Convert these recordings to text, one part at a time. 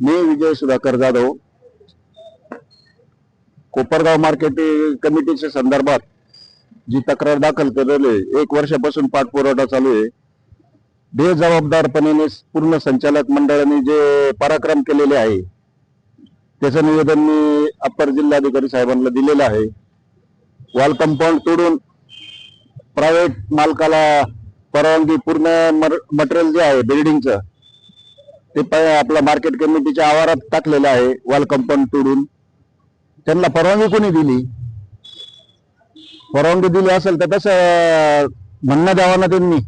मी Vijay Sudhakar Jadhav. Kopargaon market कमिटीच्या संदर्भात जी तक्रार दाखल केलेली एक वर्षापासून पाठपुरवठा चालू आहे. बेजबाबदारपणे पूर्ण संचालक मंडळाने जे पराक्रम केलेले आहे त्याचं निवेदन मी अप्पर जिल्हाधिकारी साहेबांना दिलेलं आहे. वॉल कंपाऊंड तोडून प्रायव्हेट मालकाला परवानगी पूर्ण मटेरियल जे आहे बिल्डिंगचं ते आपल्या मार्केट कमिटीच्या आवारात टाकलेलं आहे वॉल कंपाऊंड तोडून. त्यांना परवानगी कोणी दिली? परवानगी दिली असेल तर तसं म्हणणं द्यावं ना त्यांनी.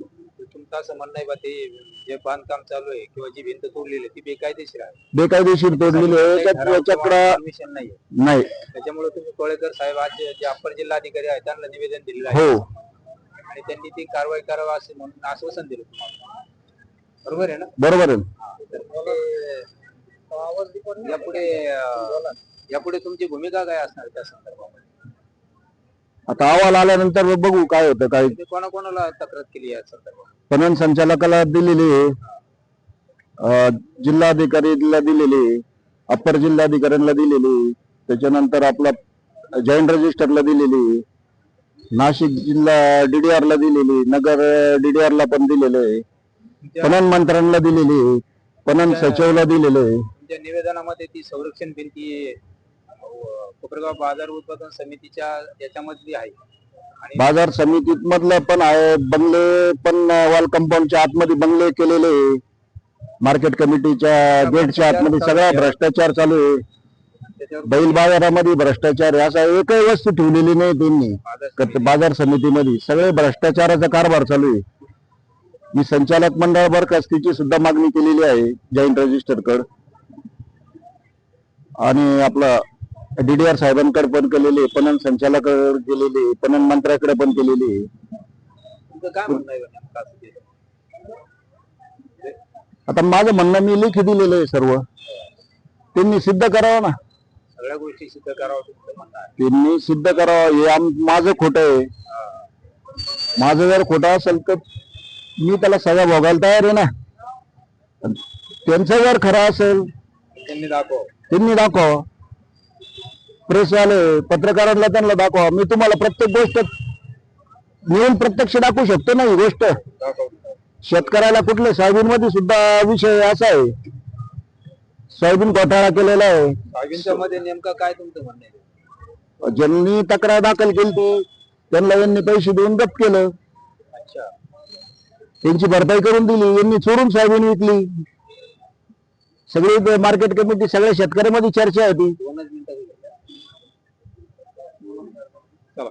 तुमचं असं म्हणणं आहे बा ते जे बांधकाम चालू आहे किंवा जी भिंत तोडलेली आहे ती बेकायदेशीर आहे. बेकायदेशीर तोडलेली आहे परमिशन नाही नाही. त्याच्यामुळे तुम्ही कोळेकर साहेब आज जे जे अप्पर जिल्हाधिकारी आहेत त्यांना निवेदन दिलेलं आहे. हो. आणि त्यांनी ती कारवाई करावं असे म्हणून आश्वासन दिलं तुम्हाला. बरोबर आहे ना? बरोबर आहे. तर ते- यापुढे अं, यापुढे तुमची भूमिका काय असणार त्या संदर्भात आता अहवाल आल्यानंतर बघू काय होतं काय तुम्ही कोणाकोणाला तक्रार केली या संदर्भात? पणन संचालकाला दिलेली आहे. अं, जिल्हाधिकारीला दिलेली आहे. अप्पर जिल्हाधिकाऱ्यांना दिलेली आहे. त्याच्यानंतर आपला जॉईंट रजिस्टरला दिलेली आहे. नाशिक जिल्हा डीडीआर ला दिलेली. नगर डीडीआर ला पण दिलेलं आहे. पणन मंत्र्यांना दिलेली आहे पणन सचिवला दिलेलं आहे. निवेदनामध्ये ती संरक्षण भिंती कोपरगाव बाजार उत्पादन समितीच्या याच्यामधली आहे. बाजार समितीत मधलं पण आहे बंगले पण वॉल कंपाऊंडच्या आतमध्ये बंगले केलेले. मार्केट कमिटीच्या गेटच्या आतमध्ये सगळा भ्रष्टाचार चालू आहे. बैल बाजारामध्ये भ्रष्टाचार असा एकही वस्तू ठेवलेली नाही त्यांनी. बाजार समितीमध्ये सगळे भ्रष्टाचाराचा कारभार चालू आहे. मी संचालक मंडळ बरखास्तीची सुद्धा मागणी केलेली आहे जॉईंट रजिस्टर कड. आणि आपला डीडीआर साहेबांकडे पण केलेली आहे पणन संचालकाकडे केलेली आहे पणन मंत्र्याकडे पण केलेली. आहे? आता माझं म्हणणं मी लेखी दिलेलं आहे सर्व. त्यांनी सिद्ध करावं ना. सगळ्या गोष्टी सिद्ध करावं त्यांनी सिद्ध करावं हे माझं खोटं आहे. माझं जर खोटं असेल तर मी त्याला सगळं भोगायला तयार आहे ना. त्यांचं जर खरं असेल त्यांनी दाखव त्यांनी दाखव प्रेसवाले पत्रकारांना त्यांना दाखवा मी तुम्हाला प्रत्येक गोष्ट मिळून प्रत्यक्ष दाखवू शकतो ना ही गोष्ट. शेतकऱ्याला कुठले सोयाबीन मध्ये सुद्धा विषय असा आहे. सोयाबीन घोटाळा केलेला आहे. सोयाबीनच्या मध्ये नेमकं काय तुमचं म्हणणं आहे? ज्यांनी तक्रार दाखल केली ती त्यांना यांनी पैसे देऊन गप केलं. अच्छा. त्यांची भरपाई करून दिली यांनी चोरून सोयाबीन विकली. सगळी मार्केट कमिटी सगळ्या शेतकऱ्यामध्ये चर्चा होती. चला.